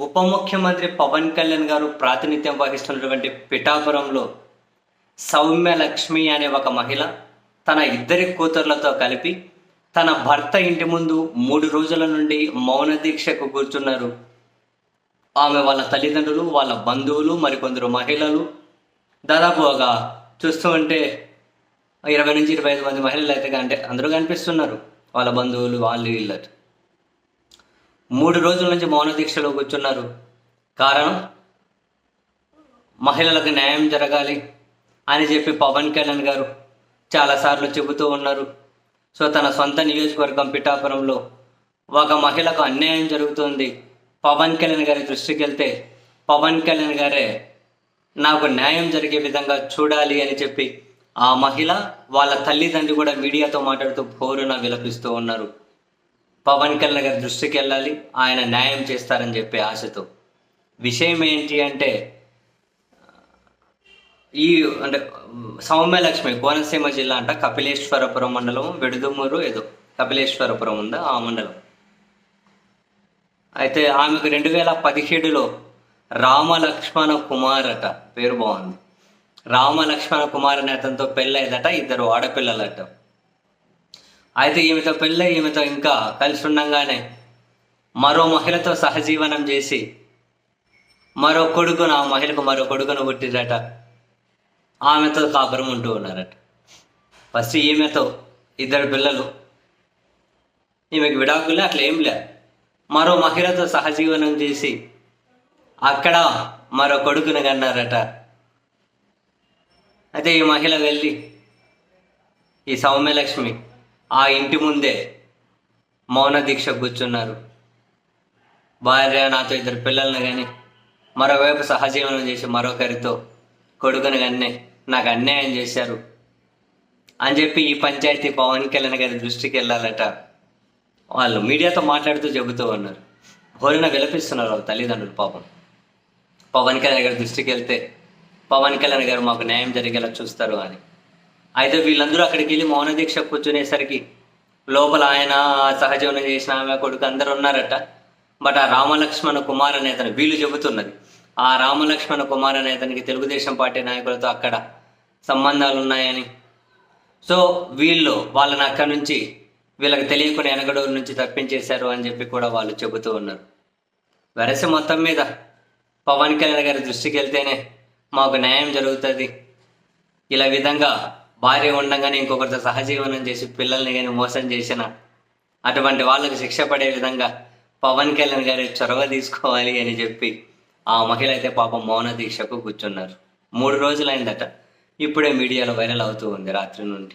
ఉప ముఖ్యమంత్రి పవన్ కళ్యాణ్ గారు ప్రాతినిధ్యం వహిస్తున్నటువంటి పిఠాపురంలో సౌమ్య లక్ష్మి అనే ఒక మహిళ తన ఇద్దరి కూతుర్లతో కలిపి తన భర్త ఇంటి ముందు మూడు రోజుల నుండి మౌన దీక్షకు కూర్చున్నారు. ఆమె వాళ్ళ తల్లిదండ్రులు వాళ్ళ బంధువులు మరికొందరు మహిళలు. దాదాపు ఒక చూస్తూ ఉంటే ఇరవై నుంచి ఇరవై ఐదు మంది మహిళలు అయితే అంటే అందరూ కనిపిస్తున్నారు. వాళ్ళ బంధువులు వాళ్ళు వీళ్ళు మూడు రోజుల నుంచి మౌన దీక్షలో కూర్చున్నారు. కారణం? మహిళలకు న్యాయం జరగాలి అని చెప్పి పవన్ కళ్యాణ్ గారు చాలాసార్లు చెబుతూ ఉన్నారు. సో తన సొంత నియోజకవర్గం పిఠాపురంలో ఒక మహిళకు అన్యాయం జరుగుతుంది. పవన్ కళ్యాణ్ గారి దృష్టికి వెళ్తే పవన్ కళ్యాణ్ గారే నాకు న్యాయం జరిగే విధంగా చూడాలి అని చెప్పి ఆ మహిళ వాళ్ళ తల్లిదండ్రులు కూడా మీడియాతో మాట్లాడుతూ భోరున విలపిస్తూ ఉన్నారు. పవన్ కళ్యాణ్ గారి దృష్టికి వెళ్ళాలి. ఆయన న్యాయం చేస్తారని చెప్పే ఆశతో. విషయం ఏంటి అంటే ఈ అంటే సౌమ్యలక్ష్మి కోనసీమ జిల్లా అంట కపిలేశ్వరపురం మండలం వెడుదుమూరు ఏదో కపిలేశ్వరపురం ఉందా ఆ మండలం. అయితే ఆమెకు రెండు వేల పదిహేడులో రామలక్ష్మణ కుమార్ అట పేరు బాగుంది. రామలక్ష్మణ కుమార్ అనే అతనితో పెళ్ళైదట ఇద్దరు ఆడపిల్లలట. అయితే ఈమెతో పెళ్ళి ఈమెతో ఇంకా కలిసి ఉండంగానే మరో మహిళతో సహజీవనం చేసి మరో కొడుకును ఆ మహిళకు మరో కొడుకును పుట్టిరట ఆమెతో కాపురం ఉంటూ ఉన్నారట. ఫస్ట్ ఈమెతో ఇద్దరు పిల్లలు. ఈమెకి విడాకులే అట్లా ఏం లే. మరో మహిళతో సహజీవనం చేసి అక్కడ మరో కొడుకును కన్నారట. అయితే ఈ మహిళ వెళ్ళి ఈ సౌమ్యలక్ష్మి ఆ ఇంటి ముందే మౌన దీక్ష కూర్చున్నారు. భార్య నాతో ఇద్దరు పిల్లల్ని కానీ మరోవైపు సహజీవనం చేసి మరొకరితో కొడుకుని కానీ నాకు అన్యాయం చేశారు అని చెప్పి ఈ పంచాయతీ పవన్ కళ్యాణ్ గారి దృష్టికి వెళ్ళాలట. వాళ్ళు మీడియాతో మాట్లాడుతూ చెబుతూ ఉన్నారు. హోరిన విలపిస్తున్నారు వాళ్ళ తల్లిదండ్రులు పాపం. పవన్ కళ్యాణ్ గారి దృష్టికి వెళ్తే పవన్ కళ్యాణ్ గారు మాకు న్యాయం జరిగేలా చూస్తారు అని. అయితే వీళ్ళందరూ అక్కడికి వెళ్ళి మౌన దీక్ష కూర్చునేసరికి లోపల ఆయన సహజీవనం చేసిన ఆమె కొడుకు అందరు ఉన్నారట. బట్ ఆ రామలక్ష్మణ కుమార్ అనే అతను వీళ్ళు చెబుతున్నది. ఆ రామలక్ష్మణ కుమార్ అనే అతనికి తెలుగుదేశం పార్టీ నాయకులతో అక్కడ సంబంధాలు ఉన్నాయని. సో వీళ్ళు వాళ్ళని అక్కడి నుంచి వీళ్ళకి తెలియకుండా వెనకడూరు నుంచి తప్పించేశారు అని చెప్పి కూడా వాళ్ళు చెబుతూ ఉన్నారు. వెరసి మొత్తం మీద పవన్ కళ్యాణ్ గారి దృష్టికి వెళ్తేనే మాకు న్యాయం జరుగుతుంది. ఇలా విధంగా భార్య ఉండగానే ఇంకొకరితో సహజీవనం చేసి పిల్లల్ని కానీ మోసం చేసిన అటువంటి వాళ్ళకు శిక్ష పడే విధంగా పవన్ కళ్యాణ్ గారి చొరవ తీసుకోవాలి అని చెప్పి ఆ మహిళ అయితే పాపం మౌన దీక్షకు కూర్చున్నారు. మూడు రోజులైందట. ఇప్పుడే మీడియాలో వైరల్ అవుతూ ఉంది రాత్రి నుండి.